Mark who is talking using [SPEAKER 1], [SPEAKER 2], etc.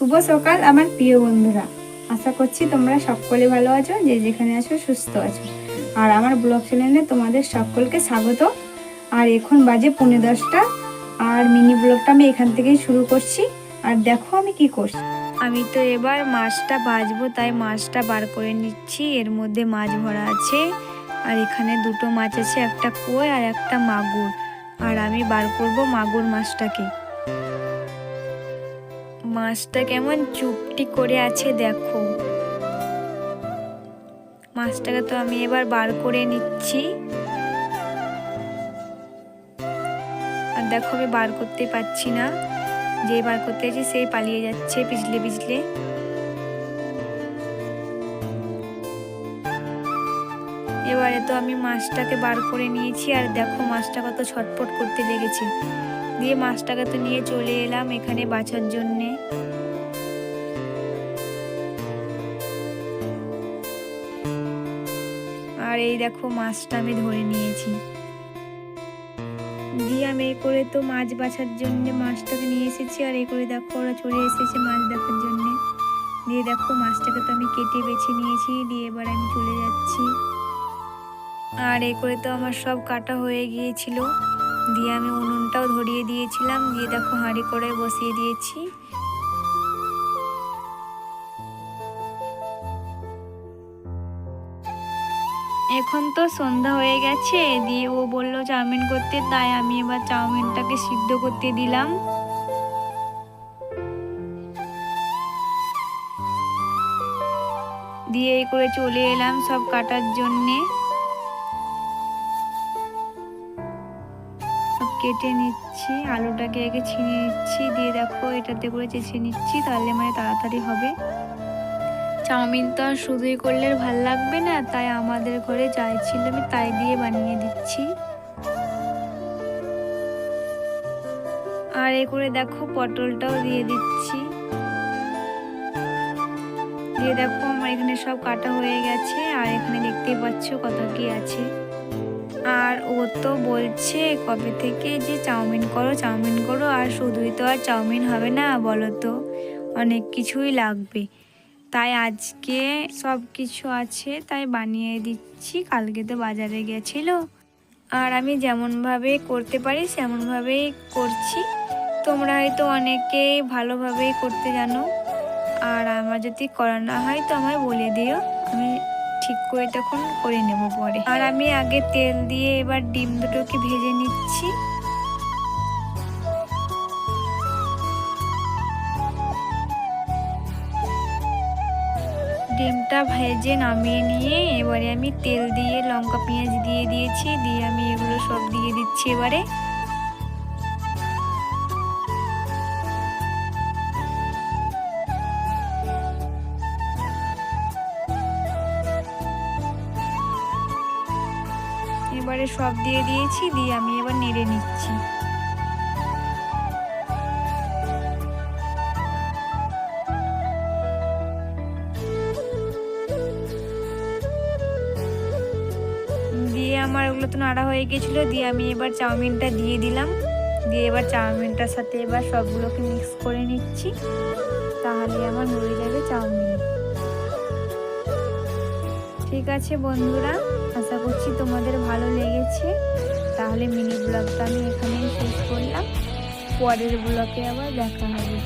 [SPEAKER 1] শুভ সকাল আমার প্রিয় বন্ধুরা। আশা করছি তোমরা সকলে ভালো আছো, যে যেখানে আছো সুস্থ আছো। আর আমার ব্লগ চ্যানেলে তোমাদের সকলকে স্বাগত। আর এখন বাজে পৌনে দশটা, আর মিনি ব্লগটা আমি এখান থেকেই শুরু করছি। আর দেখো আমি কি করছি। আমি তো এবার মাছটা ভাজবো, তাই মাছটা বার করে নিচ্ছি। এর মধ্যে মাছ ভরা আছে, আর এখানে দুটো মাছ আছে, একটা কই আর একটা মাগুর। আর আমি বার করব মাগুর মাছটাকে। মাছটা কেমন চুপটি করে আছে দেখো। মাছটাকে তো আমি এবার বার করে নিচ্ছি। আর দেখো আমি বার করতে পারছি না। যে বার করতে যাচ্ছি, সেই পালিয়ে যাচ্ছে, পিছলে পিছলে। এবারে তো আমি মাছটাকে বার করে নিয়েছি, আর দেখো মাছটা কত ছটপট করতে লেগেছে। দিয়ে মাছটাকে তো নিয়ে চলে এলাম এখানে বাছার জন্যে। আর এই দেখো মাছটা আমি ধরে নিয়েছি। দিয়ে আমি এই করে তো মাছ বাছার জন্য মাছটাকে নিয়ে এসেছি, আর এই করে দেখো ওরা চলে এসেছে মাছ দেখার জন্য। দিয়ে দেখো মাছটাকে তো আমি কেটে বেছে নিয়েছি, দিয়ে এবার আমি চলে যাচ্ছি। আর এই করে তো আমার সব কাটা হয়ে গিয়েছিল। দিয়ে আমি উনুনটাও ধরিয়ে দিয়েছিলাম, দিয়ে দেখো হাঁড়ি করে বসিয়ে দিয়েছি। এখন তো সন্ধ্যা হয়ে গেছে, দিয়ে ও বলল চাউমিন করতে, তাই আমি এবার চাউমিনটাকে সিদ্ধ করতে দিলাম। দিয়ে করে চলে এলাম সব কাটার জন্যে। কেটে নিচ্ছি, আলুটাকে আগে ছিঁড়ে নিচ্ছি, দিয়ে দেখো এটাতে করে চেঁচে নিচ্ছি, তাহলে মানে তাড়াতাড়ি হবে। চাউমিন তো আর শুধুই করলে ভালো লাগবে না, তাই আমাদের ঘরে যাই ছিল আমি তাই দিয়ে বানিয়ে দিচ্ছি। আর এ করে দেখো পটলটাও দিয়ে দিচ্ছি। দিয়ে দেখো আমার এখানে সব কাটা হয়ে গেছে, আর এখানে দেখতেই পাচ্ছ কত কি আছে। আর ও তো বলছে কবে থেকে যে চাউমিন করো চাউমিন করো, আর শুধুই তো আর চাউমিন হবে না, বলো তো, অনেক কিছুই লাগবে। তাই আজকে সব কিছু আছে, তাই বানিয়ে দিচ্ছি, কালকে তো বাজারে গেছিল। আর আমি যেমনভাবে করতে পারি, সেমনভাবেই করছি। তোমরা হয়তো অনেকেই ভালোভাবেই করতে জানো। আর আমার যদি করা না হয়, তো আমায় বলে দিও। আমি ঠিক করে তখন করে নেব পরে। আর আমি আগে তেল দিয়ে এবার ডিম দুটোকে ভেজে নিচ্ছি। ডিমটা ভেজে নামিয়ে নিয়ে এবারে আমি তেল দিয়ে লঙ্কা পেঁয়াজ দিয়ে দিয়েছি, দিয়ে আমি এগুলো সব দিয়ে দিচ্ছি এবারে। এবারে সব দিয়ে দিয়েছি, দিয়ে আমি এবার নেড়ে নিচ্ছি। দিয়ে আমার ওগুলো তো নাড়া হয়ে গেছিল, দিয়ে আমি এবার চাউমিনটা দিয়ে দিলাম। দিয়ে এবার চাউমিনটার সাথে এবার সবগুলোকে মিক্স করে নিচ্ছি। তাহলে আমার হয়ে যাবে চাউমিন। ঠিক আছে বন্ধুরা করছি তোমাদের ভালো লেগেছে। তাহলে মিনি ব্লগটা আমি এখানেই শেষ করলাম। পরের ব্লগে আবার দেখা হবে।